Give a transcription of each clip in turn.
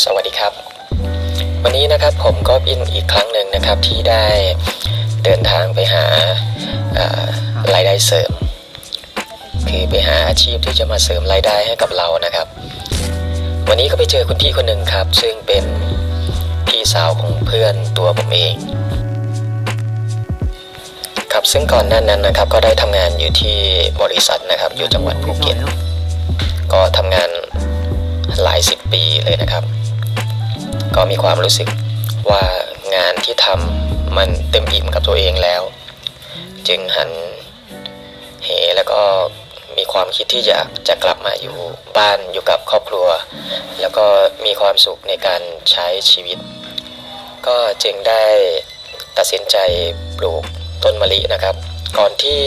สวัสดีครับ วันนี้นะครับผมก็เป็นอีกครั้งหนึ่งนะครับที่ได้เดินทางไปหาารายได้เสริม คือไปหาอาชีพที่จะมาเสริมรายได้ให้กับเรานะครับ วันนี้ก็ไปเจอคุณพี่คนหนึ่งครับ ซึ่งเป็นพี่สาวของเพื่อนตัวผมเอง ครับซึ่งก่อนหน้านั้นนะครับ ก็ได้ทำงานอยู่ที่บริษัทนะครับ อยู่จังหวัดภูเก็ตก็ทำงานหลายสิบปีเลยนะครับ ก็มีความรู้สึกว่างานที่ทำมันเต็มอิ่มกับตัวเองแล้ว จึงหันเหแล้วก็มีความคิดที่อยากจะกลับมาอยู่บ้านอยู่กับครอบครัว แล้วก็มีความสุขในการใช้ชีวิต ก็จึงได้ตัดสินใจปลูกต้นมะลินะครับ ก่อนที่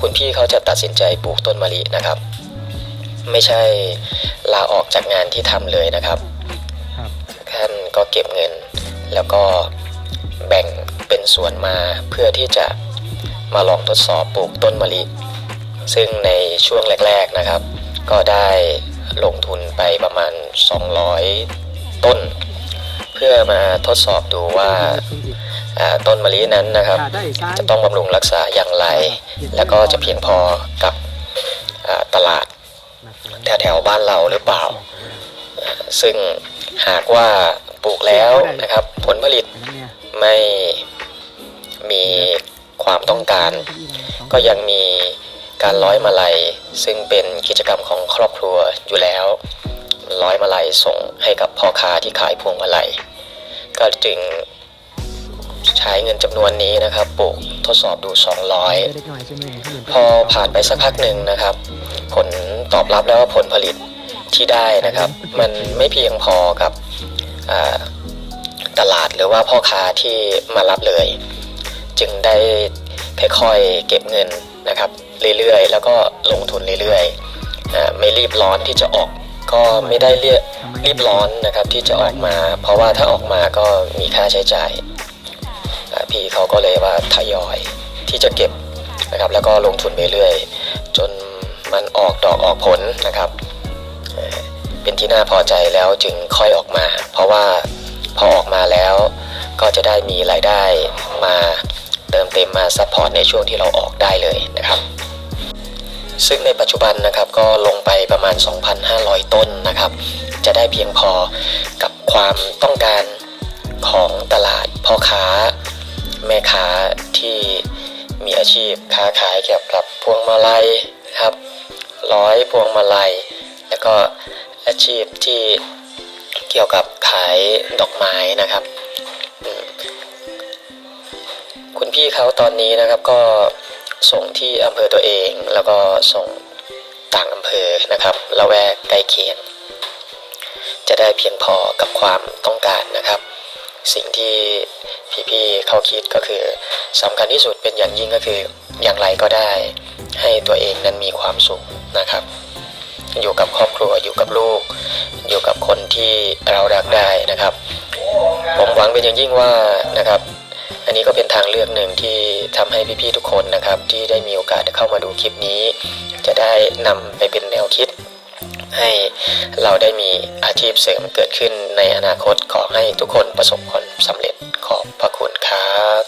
คุณพี่เขาจะตัดสินใจปลูกต้นมะลินะครับ ไม่ใช่ลาออกจากงานที่ทำเลยนะครับ ก็เก็บเงิน แล้วก็แบ่งเป็นส่วนมาเพื่อที่จะมาลองทดสอบปลูกต้นมะลิ ซึ่งในช่วงแรก ๆนะครับ ก็ได้ลงทุนไปประมาณ 200 ต้น เพื่อมาทดสอบดูว่าต้นมะลินั้นนะครับ จะต้องบำรุงรักษาอย่างไร แล้วก็จะเพียงพอกับตลาดแถวๆบ้านเราหรือเปล่า ซึ่งหากว่าปลูกแล้วนะครับ ผลผลิตไม่มีความต้องการ ก็ยังมีการร้อยมาลัย ซึ่งเป็นกิจกรรมของครอบครัวอยู่แล้ว ร้อยมาลัยส่งให้กับพ่อค้าที่ขายพวงมาลัย ก็จึงใช้เงินจำนวนนี้นะครับปลูกทดสอบดู 200 พอผ่านไปสักพักหนึ่งนะครับ ผลตอบรับแล้วว่าผลผลิต ที่ได้นะครับ มันไม่เพียงพอกับอ่าตลาดหรือว่าพ่อค้าที่มารับเลย จึงได้ค่อยๆเก็บเงินนะครับเรื่อยๆ แล้วก็ลงทุนเรื่อยๆอ่าไม่รีบร้อนที่จะออกก็ไม่ได้เรียรีบร้อนนะครับที่จะออกมา เพราะว่าถ้าออกมาก็มีค่าใช้จ่ายอ่าพี่เขาก็เลยว่าทยอยที่จะเก็บนะครับแล้วก็ลงทุนไปเรื่อยจนมันออกดอกออกผลนะครับเอ่อ เป็นที่น่าพอใจแล้วจึงค่อยออกมา เพราะว่าพอออกมาแล้วก็จะได้มีรายได้มาเติมเต็มมาซัพพอร์ตในช่วงที่เราออกได้เลยนะครับ ซึ่งในปัจจุบันนะครับก็ลงไปประมาณ 2,500 ต้นนะครับ จะได้เพียงพอกับความต้องการของตลาดพ่อค้า แม่ค้าที่มีอาชีพค้าขายเกี่ยวกับพวงมาลัยครับร้อยพวงมาลัย แล้วก็ อาชีพที่เกี่ยวกับขายดอกไม้นะครับ คุณพี่เขาตอนนี้นะครับก็ส่งที่อำเภอตัวเอง แล้วก็ส่งต่างอำเภอนะครับละแวกใกล้เคียง จะได้เพียงพอกับความต้องการนะครับ สิ่งที่พี่ๆเขาคิดก็คือสำคัญที่สุดเป็นอย่างยิ่งก็คืออย่างไรก็ได้ ให้ตัวเองนั้นมีความสุขนะครับ อยู่กับครอบครัวอยู่กับลูก อยู่กับคนที่เรารักได้นะครับ ผมหวังเป็นอย่างยิ่งว่านะครับ อันนี้ก็เป็นทางเลือกหนึ่งที่ทำให้พี่ๆทุกคนนะครับ ที่ได้มีโอกาสเข้ามาดูคลิปนี้ จะได้นำไปเป็นแนวคิด ให้เราได้มีอาชีพเสริมเกิดขึ้นในอนาคตขอให้ทุกคนประสบความสำเร็จขอบพระคุณครับ